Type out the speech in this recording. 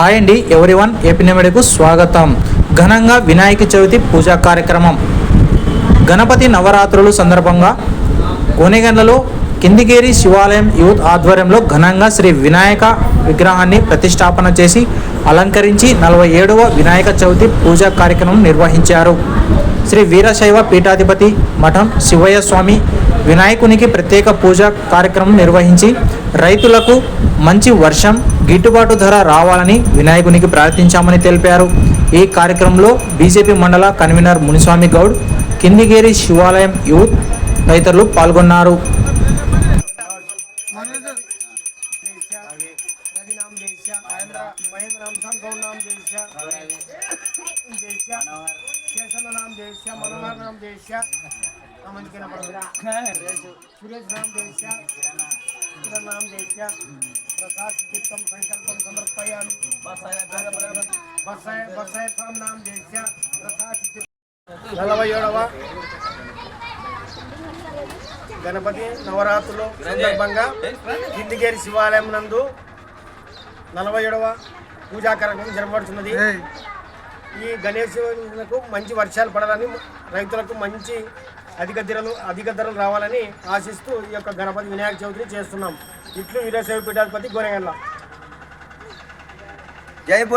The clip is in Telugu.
హాయ్ అండి ఎవరి వన్ ఏపీనెమెడకు స్వాగతం. ఘనంగా వినాయక చవితి పూజా కార్యక్రమం. గణపతి నవరాత్రులు సందర్భంగా కోనేగండ్లలో కిందిగేరి శివాలయం యూత్ ఆధ్వర్యంలో ఘనంగా శ్రీ వినాయక విగ్రహాన్ని ప్రతిష్టాపన చేసి అలంకరించి నలభై ఏడవ వినాయక చవితి పూజా కార్యక్రమం నిర్వహించారు. శ్రీ వీరశైవ పీఠాధిపతి మఠం శివయ్య స్వామి వినాయకునికి ప్రత్యేక పూజా కార్యక్రమం నిర్వహించి రైతులకు మంచి వర్షం గిట్టుబాటు ధర రావాలని వినాయకునికి ప్రార్థించామని తెలిపారు ఈ కార్యక్రమంలో బీజేపీ మండల కన్వీనర్ మునిస్వామి గౌడ్ కిందిగేరి శివాలయం యూత్ తదితరులు పాల్గొన్నారు సురేష్ రామ్ దేశ్య నాం దేశ్య సంకల్పం సమర్పయామి. స్వామి నలభై ఏడవ గణపతి నవరాత్రులు సందర్భంగా కిందిగేరి శివాలయం నందు నలభై ఏడవ పూజా కార్యక్రమం జరపబడుతున్నది. ఈ గణేశులకు మంచి వర్షాలు పడాలని రైతులకు మంచి అధిక ధరలు అధిక ధరలు రావాలని ఆశిస్తూ ఈ యొక్క గణపతి వినాయక చవితిని చేస్తున్నాం. ఇట్లు వీరశైవ పీఠాధిపతి గోనెగల్ల జై బోల్